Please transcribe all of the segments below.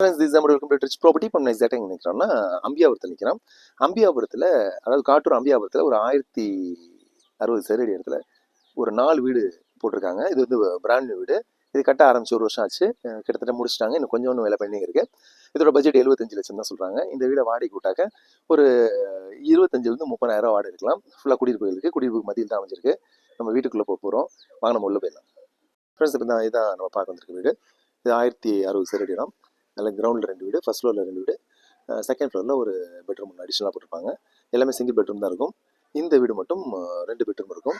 Friends this நம்ம welcome rich property இப்போ எக்ஸாக்டாக எங்கே நிற்கிறோம்னா அம்பியாபுரத்தில் நிற்கிறோம் அம்பியாபுரத்தில் அதாவது காட்டூர் அம்பியாபுரத்தில் ஒரு ஆயிரத்தி அறுபது சதுரடி இடத்துல ஒரு நாலு வீடு போட்டிருக்காங்க. இது வந்து பிராண்ட் வீடு. இது கட்ட ஆரம்பிச்சு ஒரு வருஷம் ஆச்சு. கிட்டத்தட்ட முடிச்சிட்டாங்க. இன்னும் கொஞ்சம் ஒன்று வேலை பெண்டிங் இருக்கு. இதோட பட்ஜெட் எழுபத்தஞ்சு லட்சம் தான் சொல்றாங்க. இந்த வீடை வாடகை விட்டாக்க ஒரு இருபத்தஞ்சிலேருந்து முப்பதாயிரம் வாடகை இருக்கலாம் ஃபுல்லாக குடியிருப்பு இருக்கு. குடியிருப்பு மதியில் தான் அமைஞ்சிருக்கு. நம்ம வீட்டுக்குள்ளே போக போகிறோம் வாங்க நம்ம உள்ளே போயிடலாம். ஃப்ரெண்ட்ஸ் இப்போ தான் இதான் நம்ம பார்க்க வந்திருக்க வீடு. இது ஆயிரத்தி அறுபது சதுரடி இடம். அதில் கிரவுண்டில் ரெண்டு வீடு ஃபஸ்ட் ஃப்ளோரில் ரெண்டு வீடு. செகண்ட் ஃப்ளோரில் ஒரு பெட்ரூம் ஒன்று அடிஷனலாக போட்டிருப்பாங்க. எல்லாமே சிங்கிள் பெட்ரூம் தான் இருக்கும். இந்த வீடு மட்டும் ரெண்டு பெட்ரூம் இருக்கும்.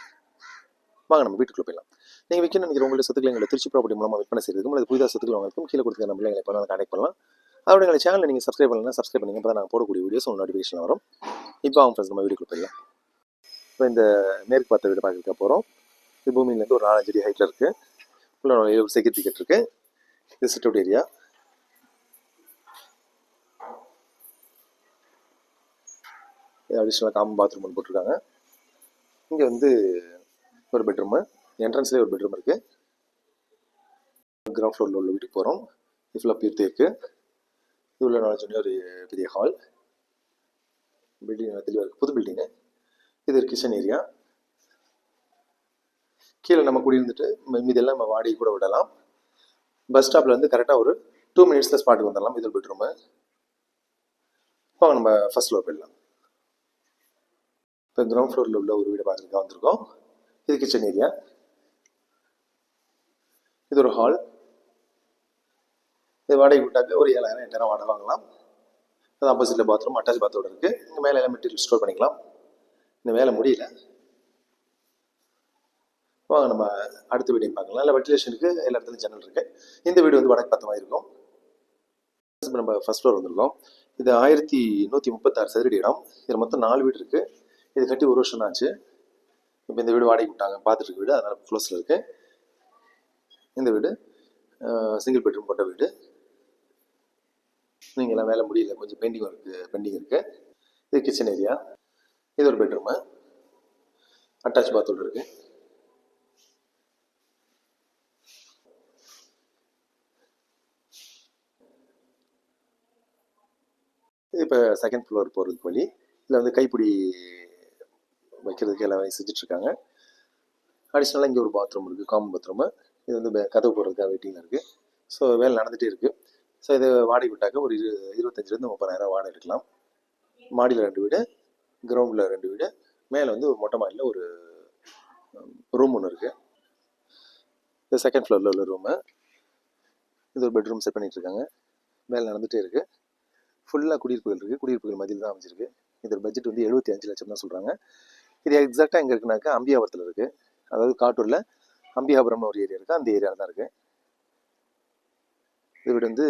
வாங்க நம்ம வீட்டுக்குள்ள போயிடலாம். நீங்கள் விற்கணும் நினைக்கிற உங்களுடைய சொத்துக்களை எங்களை திருச்சி ப்ராப்பர்ட்டி மூலமாக விற்பனை செய்யறதுக்கும் அல்லது புதிதாக சொத்துக்கள் வாங்கறதுக்கும் கீழே கொடுத்துருக்க நம்ம எங்களை பண்ணலாம் கான்டாக்ட் பண்ணலாம். அதோட எங்களை சேனலில் நீங்கள் சப்ஸ்கிரைப் பண்ணலாம் சப்ஸ்கிரைப் பண்ணிங்க அப்போ தான் நாங்கள் போடக்கூடிய வீடியோஸ் உங்கள் நோட்டிஃபிகேஷன் வரும். இப்போ அவங்க ஃப்ரெண்ட்ஸ் நம்ம வீட்டுக்குள்ள போயிடலாம். இப்போ இந்த மேற்கு பார்த்த வீடு பார்க்க போகிறோம் இது பூமியிலேருந்து ஒரு நாலஞ்சு அடி ஹைட்டில் இருக்குது உள்ள செக்யூரிட்டி கேட் இருக்குது இது சிட்டவுட் ஏரியா ஏரியா அடிஷ்னலாக காமன் பாத்ரூம் ஒன்று போட்டிருக்காங்க. இங்கே வந்து ஒரு பெட்ரூமு என்ட்ரன்ஸ்லேயே ஒரு பெட்ரூம் இருக்குது கிரவுண்ட் ஃப்ளோரில் உள்ள வீட்டுக்கு போகிறோம் இது பீர்த்து இருக்குது இது உள்ள நாலேஜ் ஒரு பெரிய ஹால் பில்டிங் தெளிவாக இருக்குது புது பில்டிங்கு இது ஒரு கிச்சன் ஏரியா கீழே நம்ம குடியிருந்துட்டு மி- மீதெல்லாம் நம்ம வாடகை கூட விடலாம். பஸ் ஸ்டாப்பில் வந்து கரெக்டாக ஒரு டூ மினிட்ஸில் ஸ்பாட்டுக்கு வந்துடலாம். இது ஒரு பெட்ரூமு இப்போ நம்ம ஃபர்ஸ்ட் ஃப்ளோர் போயிடலாம். இப்போ கிரவுண்ட் ஃப்ளோரில் உள்ள ஒரு வீடு பார்க்குறதுக்காக வந்திருக்கோம். இது கிச்சன் ஏரியா இது ஒரு ஹால் இது வாடகை விட்டாக்க ஒரு ஏழாயிரம் எட்டாயிரம் வாடகை வாங்கலாம். அது ஆப்போசிட்டில் பாத்ரூம் அட்டாச் பாத்ரூம் இருக்குது இங்கே மேலே எல்லாம் மெட்டீரியல் ஸ்டோர் பண்ணிக்கலாம். இந்த வேலை முடியல. வாங்க நம்ம அடுத்த வீடையும் பார்க்கலாம். இல்லை வெட்டிலேஷனுக்கு எல்லா இடத்துலையும் ஜன்னல் இருக்குது இந்த வீடு வந்து வடக்கு பத்தமாக இருக்கும். நம்ம ஃபர்ஸ்ட் ஃப்ளோர் வந்திருக்கோம். இது ஆயிரத்தி நூற்றி முப்பத்தாறு சதுரடி இடம். இதில் மொத்தம் நாலு வீடு இருக்குது இது கட்டி ஒரு வருஷம் தான் ஆச்சு. இப்போ இந்த வீடு வாடகை விட்டாங்க. பார்த்துட்டு இருக்க வீடு அதனால் க்ளோஸில் இருக்குது இந்த வீடு சிங்கிள் பெட்ரூம் கொண்ட வீடு. நீங்கள் எல்லாம் வேலை முடியல. கொஞ்சம் பெயிண்டிங் ஒர்க்கு பெண்டிங் இருக்குது இது கிச்சன் ஏரியா இது ஒரு பெட்ரூமு அட்டாச் பாத்ரூம் இருக்குது இப்போ செகண்ட் ஃப்ளோர் போகிறதுக்கு வழி. இதில் வந்து கைப்பிடி வைக்கிறதுக்கு எல்லாமே செஞ்சிட்ருக்காங்க. அடிஷ்னலாக இங்கே ஒரு பாத்ரூம் இருக்குது காமன் பாத்ரூமு இது வந்து கதவு போடுறதுக்காக வெயிட்டிங்கில் இருக்குது ஸோ வேலை நடந்துகிட்டே இருக்குது ஸோ இதை வாடகை விட்டாக்க ஒரு இரு இருபத்தஞ்சிலேருந்து முப்பதாயிரம் வாடகை எடுக்கலாம். மாடியில் ரெண்டு வீடு கிரவுண்டில் ரெண்டு வீடு மேலே வந்து ஒரு மொட்டை மாடியில் ஒரு ரூம் ஒன்று இருக்குது இது செகண்ட் ஃப்ளோரில் உள்ள ரூமு இது ஒரு பெட்ரூம் செட் பண்ணிகிட்ருக்காங்க மேலே வேலை நடந்துகிட்டே இருக்குது ஃபுல்லாக குடியிருப்புகள் இருக்குது குடியிருப்புகள் மதியில் தான் அமைஞ்சிருக்கு. இதோட பட்ஜெட் வந்து எழுபத்தி அஞ்சு லட்சம் தான் சொல்கிறாங்க இது எக்ஸாக்டாக எங்கே இருக்குனாக்கா அம்பியாபுரத்தில் இருக்குது அதாவது காட்டூரில் அம்பியாபுரம்னு ஒரு ஏரியா இருக்குது அந்த ஏரியாவில் தான் இருக்குது இது வீடு வந்து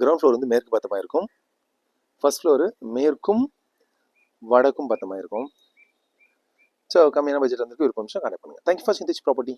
கிரவுண்ட் ஃப்ளோர் வந்து மேற்கு பார்த்தமாக இருக்கும். ஃபர்ஸ்ட் ஃப்ளோரு மேற்கும் வடக்கும் பார்த்தமாக இருக்கும். ஸோ கம்மியான பட்ஜெட் வந்துருக்கு விருப்பம் கான்டாக்ட் பண்ணுங்கள் தேங்க்யூ ஃபார் சிந்திச் ப்ராப்பர்ட்டி